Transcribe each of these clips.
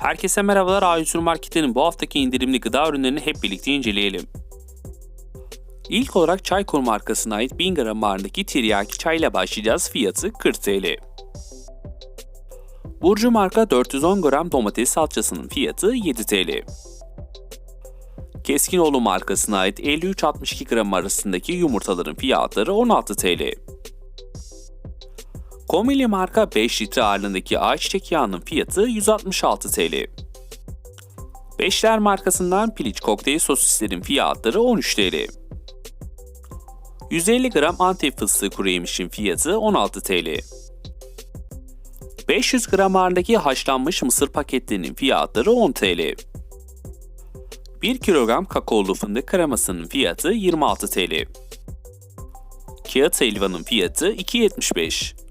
Herkese merhabalar A100 Market'in bu haftaki indirimli gıda ürünlerini hep birlikte inceleyelim. İlk olarak Çaykur markasına ait 1000 gram ağırlığındaki tiryaki çayla başlayacağız. Fiyatı 40 TL. Burcu marka 410 gram domates salçasının fiyatı 7 TL. Keskinoğlu markasına ait 53-62 gram arasındaki yumurtaların fiyatları 16 TL. Komili marka 5 litre ağırlığındaki ayçiçek yağının fiyatı 166 TL. Beşler markasından piliç kokteyl sosislerin fiyatları 13 TL. 150 gram antep fıstığı kuru yemişin fiyatı 16 TL. 500 gram ağırlığındaki haşlanmış mısır paketlerinin fiyatları 10 TL. 1 kilogram kakaolu fındık kremasının fiyatı 26 TL. Kağıt helvanın fiyatı 2.75.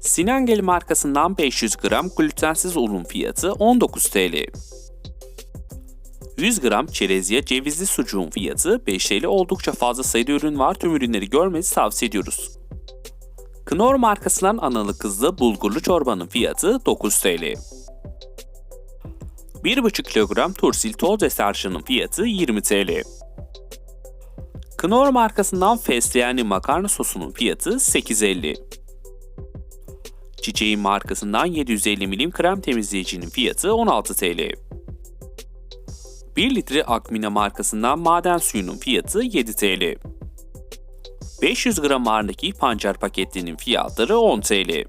Sinengel markasından 500 gram glutensiz unun fiyatı 19 TL. 100 gram çerezya cevizli sucuğun fiyatı 5 TL oldukça fazla sayıda ürün var tüm ürünleri görmenizi tavsiye ediyoruz. Knorr markasından analı kızlı bulgurlu çorbanın fiyatı 9 TL. 1,5 kilogram tursil toz deterjanın fiyatı 20 TL. Knorr markasından fesleğenli makarna sosunun fiyatı 8.50. Çiçeğin markasından 750 milim krem temizleyicinin fiyatı 16 TL. 1 litre Akmina markasından maden suyunun fiyatı 7 TL. 500 gram ağırlık pancar paketlerinin fiyatları 10 TL.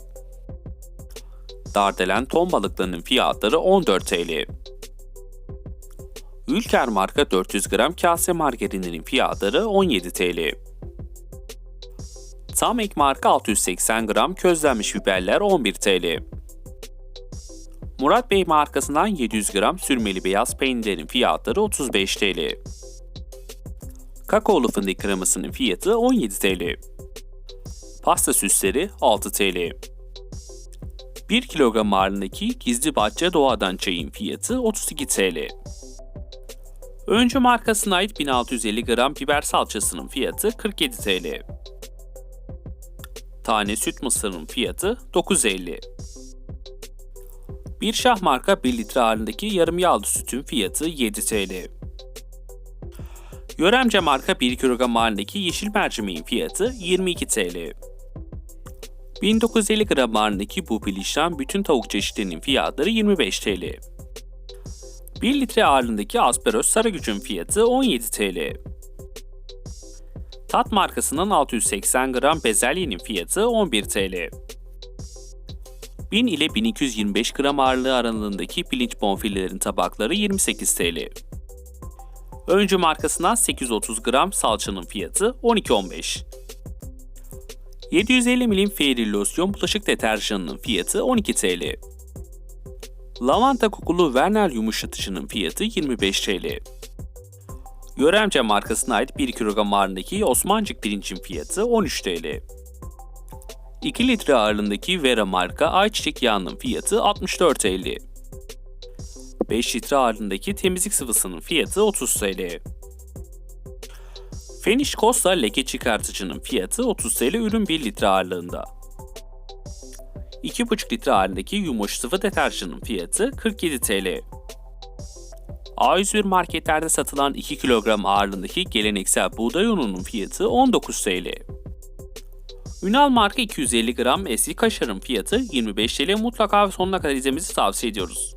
Dardelen ton balıklarının fiyatları 14 TL. Ülker marka 400 gram kase margarininin fiyatları 17 TL. Tam ek marka 680 gram közlenmiş biberler 11 TL. Murat Bey markasından 700 gram sürmeli beyaz peynirlerin fiyatları 35 TL. Kakaolu fındık kremasının fiyatı 17 TL. Pasta süsleri 6 TL. 1 kilogram ağırlığındaki gizli bahçe doğadan çayın fiyatı 32 TL. Öncü markasına ait 1650 gram biber salçasının fiyatı 47 TL. Tane süt mısırının fiyatı 9.50. Bir şah marka 1 litre ağırlığındaki yarım yağlı sütün fiyatı 7 TL. Yöremce marka 1 kilogram ağırlığındaki yeşil mercimeğin fiyatı 22 TL. 1950 gram ağırlığındaki bu pilişten bütün tavuk çeşitlerinin fiyatları 25 TL. 1 litre ağırlığındaki asperos sarıgücün fiyatı 17 TL. Tat markasının 680 gram bezelyenin fiyatı 11 TL. 1000 ile 1225 gram ağırlığı aralığındaki pirinç bonfilelerin tabakları 28 TL. Öncü markasından 830 gram salçanın fiyatı 12.15. 750 milim Fairy Losyon bulaşık deterjanının fiyatı 12 TL. Lavanta kokulu Vernel yumuşatıcının fiyatı 25 TL. Yöremce markasına ait 1 kilogram ağırlığındaki Osmancık pirincin fiyatı 13 TL. 2 litre ağırlığındaki Vera marka ayçiçek yağının fiyatı 64.50. 5 litre ağırlığındaki temizlik sıvısının fiyatı 30 TL. Finish Costa leke çıkartıcının fiyatı 30 TL ürün 1 litre ağırlığında. 2,5 litre ağırlığındaki yumuş sıvı deterjanın fiyatı 47 TL. A101 marketlerde satılan 2 kilogram ağırlığındaki geleneksel buğday ununun fiyatı 19 TL. Ünal marka 250 gram eski kaşarın fiyatı 25 TL mutlaka sonuna kadar izlemenizi tavsiye ediyoruz.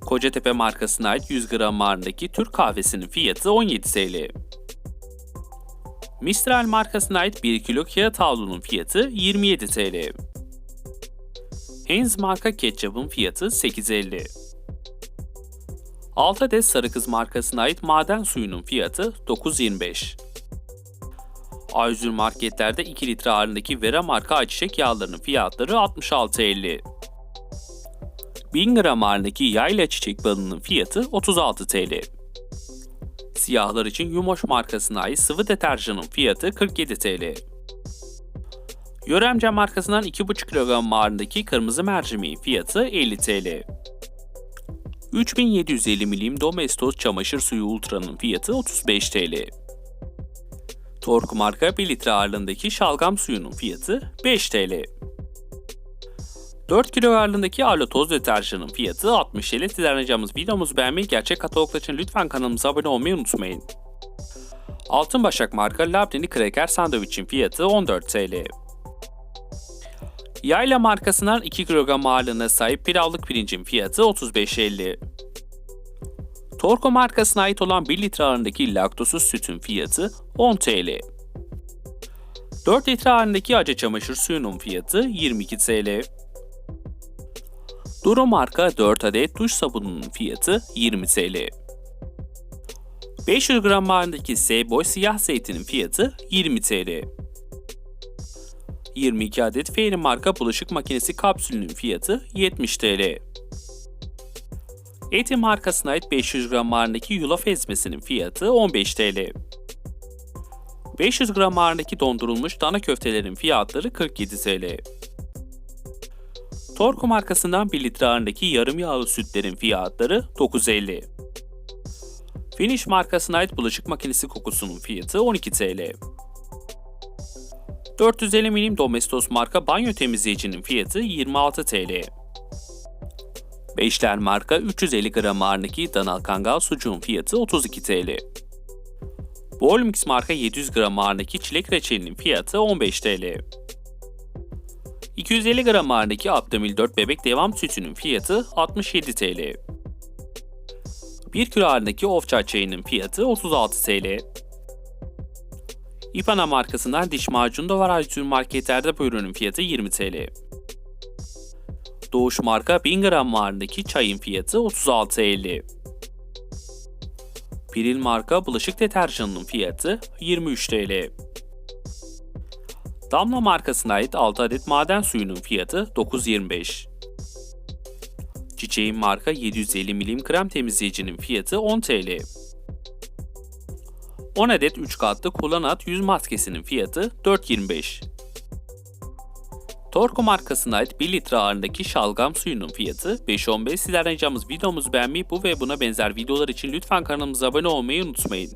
Kocatepe markasına ait 100 gram ağırlığındaki Türk kahvesinin fiyatı 17 TL. Mistral markasına ait 1 kilo kağıt havlunun fiyatı 27 TL. Heinz marka ketçapın fiyatı 8.50. 6 adet Sarı markasına ait maden suyunun fiyatı 9.25. A101 marketlerde 2 litre ağırlığındaki Vera marka ayçiçek yağlarının fiyatları 66.50. 1000 gram ağırlığındaki yayla çiçek balının fiyatı 36 TL. Siyahlar için Yumoş markasına ait sıvı deterjanın fiyatı 47 TL. Yöremce markasından 2,5 kilogram ağırlığındaki kırmızı mercimeğin fiyatı 50 TL. 3750 milim Domestos çamaşır suyu Ultra'nın fiyatı 35 TL. Tork marka 1 litre ağırlığındaki şalgam suyunun fiyatı 5 TL. 4 kilo ağırlığındaki Arlo toz deterjanın fiyatı 60 TL. Sizden ricamız videomuzu beğenmeyi, gerçek kataloglar için lütfen kanalımıza abone olmayı unutmayın. Altın Başak marka Labneli Kraker sandviçin fiyatı 14 TL. Yayla markasından 2 kilogram ağırlığına sahip pilavlık pirincin fiyatı 35.50. Torko markasına ait olan 1 litre ağırlığındaki laktosuz sütün fiyatı 10 TL. 4 litre ağırlığındaki acı çamaşır suyunun fiyatı 22 TL. Duro marka 4 adet duş sabununun fiyatı 20 TL. 500 gram ağırlığındaki S-Boy siyah zeytinin fiyatı 20 TL. 22 adet Fairy marka bulaşık makinesi kapsülünün fiyatı 70 TL. Eti markasına ait 500 gram ağırlığındaki yulaf ezmesinin fiyatı 15 TL. 500 gram ağırlığındaki dondurulmuş dana köftelerin fiyatları 47 TL. Torku markasından 1 litre ağırlığındaki yarım yağlı sütlerin fiyatları 9.50. Finish markasına ait bulaşık makinesi kokusunun fiyatı 12 TL. 450 milim Domestos marka banyo temizleyicinin fiyatı 26 TL. Beşler marka 350 gram ağırlığındaki Danal Kangal sucuğun fiyatı 32 TL. Bolmix marka 700 gram ağırlığındaki çilek reçelinin fiyatı 15 TL. 250 gram ağırlığındaki Abdamil 4 bebek devam sütünün fiyatı 67 TL. 1 kilo ağırlığındaki Ofça çayının fiyatı 36 TL. İpana markasından diş macunu da var Aytun marketlerde bu ürünün fiyatı 20 TL. Doğuş marka 1000 gram ağırlığındaki çayın fiyatı 36.50. Piril marka bulaşık deterjanının fiyatı 23 TL. Damla markasına ait 6 adet maden suyunun fiyatı 9.25. Çiçeğin marka 750 milim krem temizleyicinin fiyatı 10 TL. 10 adet 3 katlı kullanat yüz maskesinin fiyatı 4.25. Torko markasına ait 1 litre ağırlığındaki şalgam suyunun fiyatı 5.15. Sizlerden ricamız videomuzu beğenmeyi bu ve buna benzer videolar için lütfen kanalımıza abone olmayı unutmayın.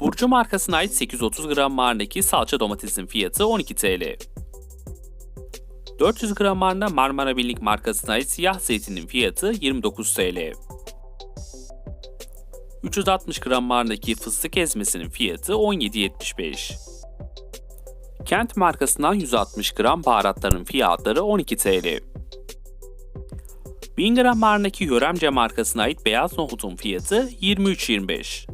Burcu markasına ait 830 gram ağırlığındaki salça domatesin fiyatı 12 TL. 400 gram ağırlığında Marmara Birlik markasına ait siyah zeytinin fiyatı 29 TL. 360 gram ağırlığındaki fıstık ezmesinin fiyatı 17.75. Kent markasından 160 gram baharatların fiyatları 12 TL. 1000 gram ağırlığındaki Yöremce markasına ait beyaz nohutun fiyatı 23.25.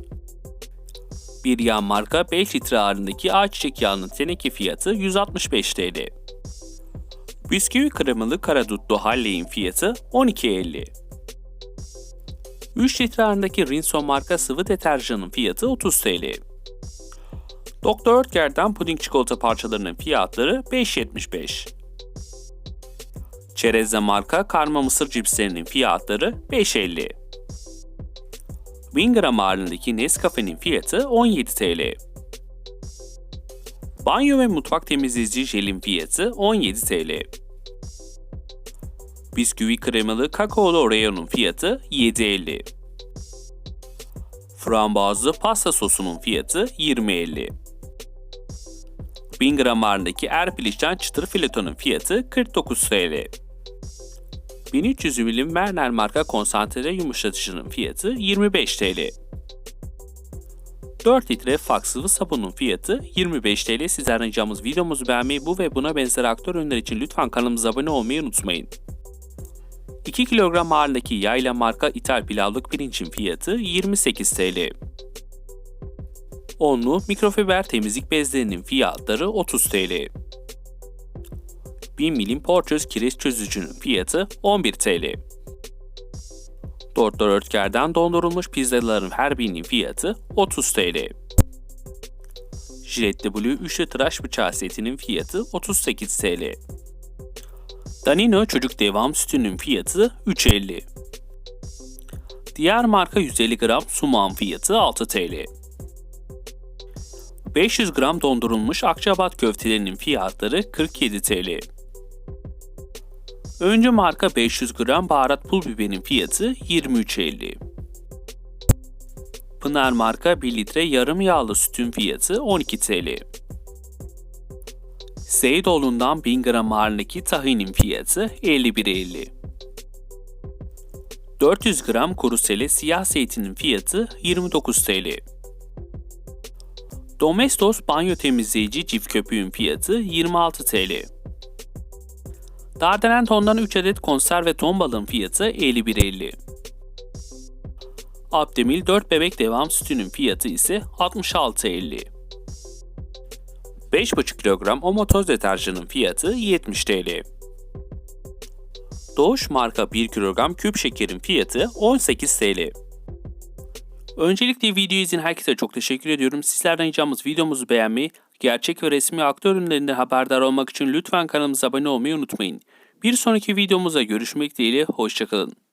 Bir yağ marka 5 litre ağırlığındaki ayçiçek yağının teneke fiyatı 165 TL. Bisküvi kremalı karadutlu Halley'in fiyatı 12.50. 3 litre ağırlığındaki Rinso marka sıvı deterjanın fiyatı 30 TL. Doktor Oetker'den puding çikolata parçalarının fiyatları 5.75. Çerezle marka karma mısır cipslerinin fiyatları 5.50. 1000 gram ağırlığındaki Nescafe'nin fiyatı 17 TL. Banyo ve mutfak temizleyici jelin fiyatı 17 TL. Bisküvi kremalı kakaolu Oreo'nun fiyatı 7.50. Frambuazlı pasta sosunun fiyatı 20.50. 1000 gram ağırlığındaki Erpiliş'ten çıtır filetonun fiyatı 49 TL. 1300 milim Werner marka konsantre yumuşatıcının fiyatı 25 TL. 4 litre fak sıvı sabunun fiyatı 25 TL. Sizlerden ricamız videomuzu beğenmeyi bu ve buna benzer aktör ürünler için lütfen kanalımıza abone olmayı unutmayın. 2 kilogram ağırlığındaki yayla marka ithal pilavlık pirincin fiyatı 28 TL. Onlu mikrofiber temizlik bezlerinin fiyatları 30 TL. 1000 milim porçöz kireç çözücünün fiyatı 11 TL. Doktor Örtker'den dondurulmuş pizzaların her birinin fiyatı 30 TL. Jilet Blue üçlü tıraş bıçağı setinin fiyatı 38 TL. Danino çocuk devam sütünün fiyatı 3.50. Diğer marka 150 gram suman fiyatı 6 TL. 500 gram dondurulmuş Akçabat köftelerinin fiyatları 47 TL. Öncü marka 500 gram baharat pul biberin fiyatı 23.50. Pınar marka 1 litre yarım yağlı sütün fiyatı 12 TL. Seydoğlu'ndan 1000 gram ağırlığındaki tahinin fiyatı 51.50. 400 gram kuru sele siyah zeytinin fiyatı 29 TL. Domestos banyo temizleyici cif köpüğün fiyatı 26 TL. Dardenen tondan 3 adet konserve ton balığın fiyatı 51.50. Abdemil 4 bebek devam sütünün fiyatı ise 66.50. 5,5 kilogram Omo toz deterjanın fiyatı 70 TL. Doğuş marka 1 kilogram küp şekerin fiyatı 18 TL. Öncelikle videoyu izleyen herkese çok teşekkür ediyorum. Sizlerden ricamız videomuzu beğenmeyi, gerçek ve resmi aktör ürünlerinden haberdar olmak için lütfen kanalımıza abone olmayı unutmayın. Bir sonraki videomuzda görüşmek dileğiyle, hoşçakalın.